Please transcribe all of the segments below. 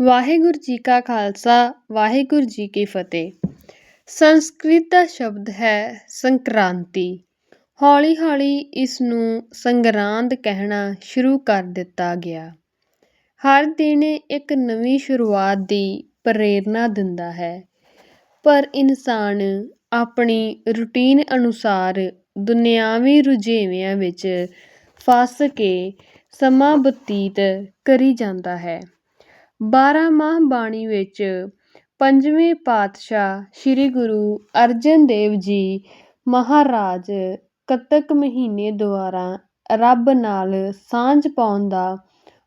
ਵਾਹਿਗੁਰੂ ਜੀ ਕਾ ਖਾਲਸਾ, ਵਾਹਿਗੁਰੂ ਜੀ ਕੀ ਫਤਿਹ। ਸੰਸਕ੍ਰਿਤ ਦਾ ਸ਼ਬਦ ਹੈ ਸੰਕ੍ਰਾਂਤੀ। ਹੌਲੀ ਹੌਲੀ ਇਸ ਨੂੰ ਸੰਗਰਾਂਦ ਕਹਿਣਾ ਸ਼ੁਰੂ ਕਰ ਦਿੱਤਾ ਗਿਆ। ਹਰ ਦਿਨ ਇੱਕ ਨਵੀਂ ਸ਼ੁਰੂਆਤ ਦੀ ਪ੍ਰੇਰਨਾ ਦਿੰਦਾ ਹੈ। ਪਰ ਇਨਸਾਨ ਆਪਣੀ ਰੁਟੀਨ ਅਨੁਸਾਰ ਦੁਨਿਆਵੀ ਰੁਝੇਵਿਆਂ ਵਿੱਚ ਫਸ ਕੇ ਸਮਾਂ ਬਤੀਤ ਕਰੀ ਜਾਂਦਾ ਹੈ। ਬਾਰਾਂਮਾਹ ਬਾਣੀ ਵਿੱਚ ਪੰਜਵੇਂ ਪਾਤਸ਼ਾਹ ਸ੍ਰੀ ਗੁਰੂ ਅਰਜਨ ਦੇਵ ਜੀ ਮਹਾਰਾਜ ਕੱਤਕ ਮਹੀਨੇ ਦੁਆਰਾ ਰੱਬ ਨਾਲ ਸਾਂਝ ਪਾਉਣ ਦਾ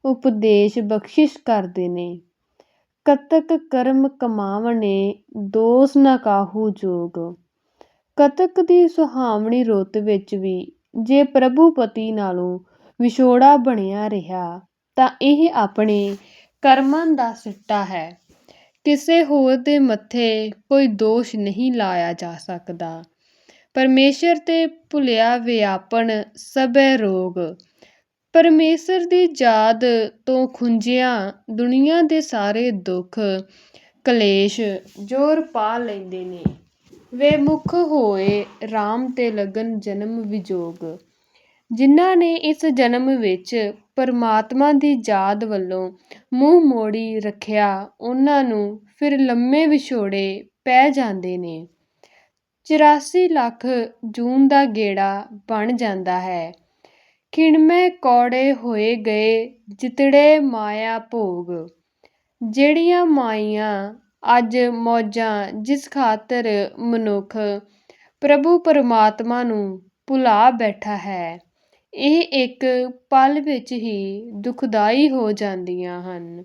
ਉਪਦੇਸ਼ ਬਖਸ਼ਿਸ਼ ਕਰਦੇ ਨੇ। ਕਤਕ ਕਰਮ ਕਮਾਵਣੇ ਦੋਸ ਨਾ ਕਾਹੂ ਜੋਗ। ਕਤਕ ਦੀ ਸੁਹਾਵਣੀ ਰੁੱਤ ਵਿੱਚ ਵੀ ਜੇ ਪ੍ਰਭੂ ਪਤੀ ਨਾਲੋਂ ਵਿਛੋੜਾ ਬਣਿਆ ਰਿਹਾ ਤਾਂ ਇਹ ਆਪਣੇ ਕਰਮਾਂ ਦਾ ਸਿੱਟਾ ਹੈ। ਕਿਸੇ ਹੋਰ ਦੇ ਮੱਥੇ ਕੋਈ ਦੋਸ਼ ਨਹੀਂ ਲਾਇਆ ਜਾ ਸਕਦਾ। ਪਰਮੇਸ਼ਰ ਤੇ ਭੁਲਿਆ ਵਿਆਪਨ ਸਭੈ ਰੋਗ। ਪਰਮੇਸ਼ਰ ਦੀ ਯਾਦ ਤੋਂ ਖੁੰਝਿਆ ਦੁਨੀਆ ਦੇ ਸਾਰੇ ਦੁੱਖ, ਕਲੇਸ਼ ਜ਼ੋਰ ਪਾ ਲੈਂਦੇ ਨੇ। ਵੇ ਮੁਖ ਹੋਏ RAM ਤੇ ਲਗਨ ਜਨਮ ਵਿਜੋਗ। ਜਿਨ੍ਹਾਂ ਨੇ ਇਸ ਜਨਮ ਵਿੱਚ ਪਰਮਾਤਮਾ ਦੀ ਯਾਦ ਵੱਲੋਂ ਮੂੰਹ ਮੋੜੀ ਰੱਖਿਆ ਉਹਨਾਂ ਨੂੰ, ਫਿਰ ਲੰਮੇ ਵਿਛੋੜੇ ਪੈ ਜਾਂਦੇ ਨੇ। 84 ਲੱਖ ਜੂਨ ਦਾ ਗੇੜਾ ਬਣ ਜਾਂਦਾ ਹੈ। ਖਿਣਮੇ ਕੌੜੇ ਹੋਏ ਗਏ ਜਿਤੜੇ ਮਾਇਆ ਭੋਗ। ਜਿਹੜੀਆਂ ਮਾਈਆਂ ਅੱਜ ਮੌਜਾਂ, ਜਿਸ ਖਾਤਰ ਮਨੁੱਖ ਪ੍ਰਭੂ ਪਰਮਾਤਮਾ ਨੂੰ ਭੁਲਾ ਬੈਠਾ ਹੈ। ਇਹ ਇੱਕ ਪਲ ਵਿੱਚ ਹੀ ਦੁਖਦਾਈ ਹੋ ਜਾਂਦੀਆਂ ਹਨ।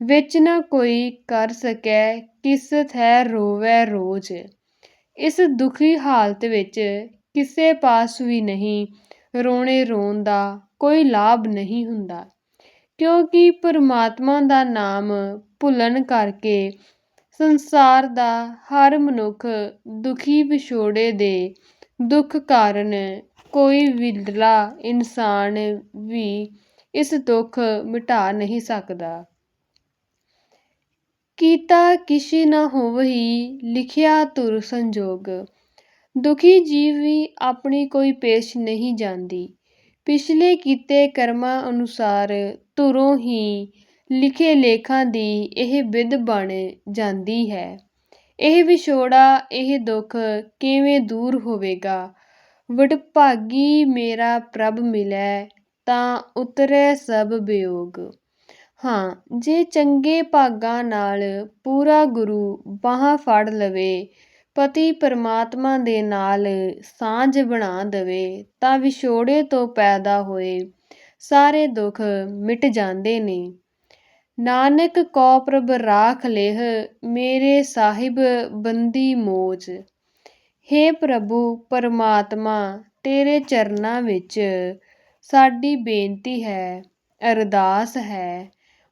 ਵਿੱਚ ਨਾ ਕੋਈ ਕਰ ਸਕੈ, ਕਿਸਤ ਹੈ ਰੋਵੈ ਰੋਜ਼। ਇਸ ਦੁਖੀ ਹਾਲਤ ਵਿੱਚ ਕਿਸੇ ਪਾਸ ਵੀ ਨਹੀਂ ਰੋਣੇ ਰੋਣ ਦਾ ਕੋਈ ਲਾਭ ਨਹੀਂ ਹੁੰਦਾ, ਕਿਉਂਕਿ ਪਰਮਾਤਮਾ ਦਾ ਨਾਮ ਭੁੱਲਣ ਕਰਕੇ ਸੰਸਾਰ ਦਾ ਹਰ ਮਨੁੱਖ ਦੁਖੀ ਵਿਛੋੜੇ ਦੇ ਦੁੱਖ ਕਾਰਨ ਕੋਈ ਵਿਰਲਾ ਇਨਸਾਨ ਵੀ ਇਸ ਦੁੱਖ ਮਿਟਾ ਨਹੀਂ ਸਕਦਾ। ਕੀਤਾ ਕਿਛ ਨਾ ਹੋਵਹੀ ਲਿਖਿਆ ਧੁਰ ਸੰਜੋਗ। ਦੁਖੀ ਜੀਵ ਵੀ ਆਪਣੀ ਕੋਈ ਪੇਸ਼ ਨਹੀਂ ਜਾਂਦੀ। ਪਿਛਲੇ ਕੀਤੇ ਕਰਮਾਂ ਅਨੁਸਾਰ ਧੁਰੋਂ ਹੀ ਲਿਖੇ ਲੇਖਾਂ ਦੀ ਇਹ ਵਿਧ ਬਣ ਜਾਂਦੀ ਹੈ। ਇਹ ਵਿਛੋੜਾ, ਇਹ ਦੁੱਖ ਕਿਵੇਂ ਦੂਰ ਹੋਵੇਗਾ? ਵਡਭਾਗੀ ਮੇਰਾ ਪ੍ਰਭ ਮਿਲੈ, ਤਾਂ ਉਤਰੈ ਸਭ ਵਿਯੋਗ ਹਾਂ, ਜੇ ਚੰਗੇ ਭਾਗਾਂ ਨਾਲ ਪੂਰਾ ਗੁਰੂ ਬਾਹਾਂ ਫੜ ਲਵੇ, ਪਤੀ ਪਰਮਾਤਮਾ ਦੇ ਨਾਲ ਸਾਂਝ ਬਣਾ ਦਵੇ, ਤਾਂ ਵਿਛੋੜੇ ਤੋਂ ਪੈਦਾ ਹੋਏ ਸਾਰੇ ਦੁੱਖ ਮਿਟ ਜਾਂਦੇ ਨੇ। ਨਾਨਕ ਕੋ ਪ੍ਰਭ ਰਾਖ ਲੇਹ, ਮੇਰੇ ਸਾਹਿਬ ਬੰਦੀ ਮੋਜ। ਹੇ ਪ੍ਰਭੂ ਪਰਮਾਤਮਾ, ਤੇਰੇ ਚਰਨਾਂ ਵਿੱਚ ਸਾਡੀ ਬੇਨਤੀ ਹੈ, ਅਰਦਾਸ ਹੈ।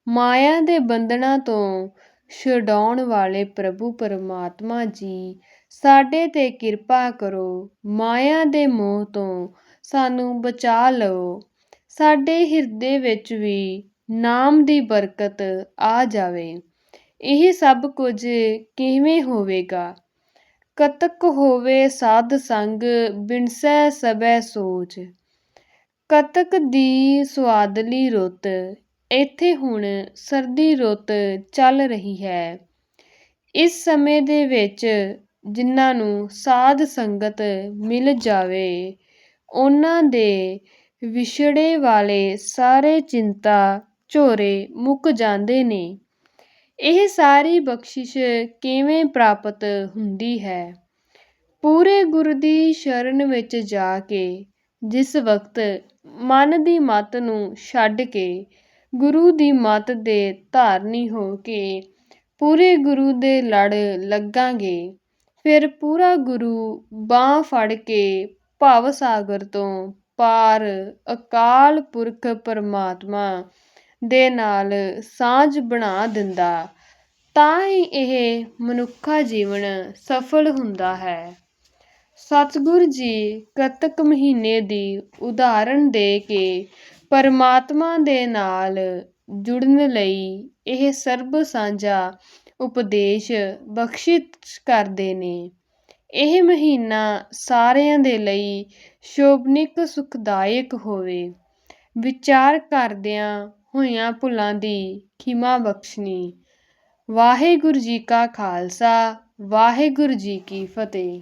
ਮਾਇਆ ਦੇ ਬੰਧਨਾਂ ਤੋਂ ਛੁਡਾਉਣ ਵਾਲੇ ਪ੍ਰਭੂ ਪਰਮਾਤਮਾ ਜੀ, ਸਾਡੇ ਤੇ ਕਿਰਪਾ ਕਰੋ, ਮਾਇਆ ਦੇ ਮੋਹ ਤੋਂ ਸਾਨੂੰ ਬਚਾ ਲਓ। ਸਾਡੇ ਹਿਰਦੇ ਵਿੱਚ ਵੀ ਨਾਮ ਦੀ ਬਰਕਤ ਆ ਜਾਵੇ। ਇਹ ਸਭ ਕੁਝ ਕਿਵੇਂ ਹੋਵੇਗਾ? ਕਤਕ ਹੋਵੇ ਸਾਧ ਸੰਗ, ਬਿਨਸੈ ਸਭੈ ਸੋਚ ਕਤਕ ਦੀ ਸੁਆਦਲੀ ਰੁੱਤ ਇੱਥੇ ਹੁਣ ਸਰਦੀ ਰੁੱਤ ਚੱਲ ਰਹੀ ਹੈ। ਇਸ ਸਮੇਂ ਦੇ ਵਿੱਚ ਜਿਨ੍ਹਾਂ ਨੂੰ ਸਾਧ ਸੰਗਤ ਮਿਲ ਜਾਵੇ, ਉਹਨਾਂ ਦੇ ਵਿਛੜੇ ਵਾਲੇ ਸਾਰੇ ਚਿੰਤਾ ਝੋਰੇ ਮੁੱਕ ਜਾਂਦੇ ਨੇ। ਇਹ ਸਾਰੀ ਬਖਸ਼ਿਸ਼ ਕਿਵੇਂ ਪ੍ਰਾਪਤ ਹੁੰਦੀ ਹੈ? ਪੂਰੇ ਗੁਰੂ ਦੀ ਸ਼ਰਨ ਵਿੱਚ ਜਾ ਕੇ, ਜਿਸ ਵਕਤ ਮਨ ਦੀ ਮਤ ਨੂੰ ਛੱਡ ਕੇ, ਗੁਰੂ ਦੀ ਮਤ ਦੇ ਧਾਰਨੀ ਹੋ ਕੇ ਪੂਰੇ ਗੁਰੂ ਦੇ ਲੜ ਲੱਗਾਂਗੇ, ਫਿਰ ਪੂਰਾ ਗੁਰੂ ਬਾਹ ਫੜ ਕੇ ਭਵ ਸਾਗਰ ਤੋਂ ਪਾਰ ਅਕਾਲ ਪੁਰਖ ਪਰਮਾਤਮਾ ਦੇ ਨਾਲ ਸਾਂਝ ਬਣਾ ਦਿੰਦਾ, ਤਾਂ ਹੀ ਇਹ ਮਨੁੱਖਾ ਜੀਵਨ ਸਫਲ ਹੁੰਦਾ ਹੈ। ਸਤਿਗੁਰੂ ਜੀ ਕੱਤਕ ਮਹੀਨੇ ਦੀ ਉਦਾਹਰਣ ਦੇ ਕੇ ਪਰਮਾਤਮਾ ਦੇ ਨਾਲ ਜੁੜਨ ਲਈ ਇਹ ਸਰਬ ਸਾਂਝਾ ਉਪਦੇਸ਼ ਬਖਸ਼ਿਸ਼ ਕਰਦੇ ਨੇ। ਇਹ ਮਹੀਨਾ ਸਾਰਿਆਂ ਦੇ ਲਈ ਸ਼ੋਭਨਿਕ, ਸੁਖਦਾਇਕ ਹੋਵੇ। ਵਿਚਾਰ ਕਰਦਿਆਂ ਹੋਈਆਂ ਭੁੱਲਾਂ ਦੀ ਖਿਮਾ ਬਖਸ਼ਣੀ ਵਾਹਿਗੁਰੂ ਜੀ ਕਾ ਖਾਲਸਾ ਵਾਹਿਗੁਰੂ ਜੀ ਕੀ ਫਤਿਹ।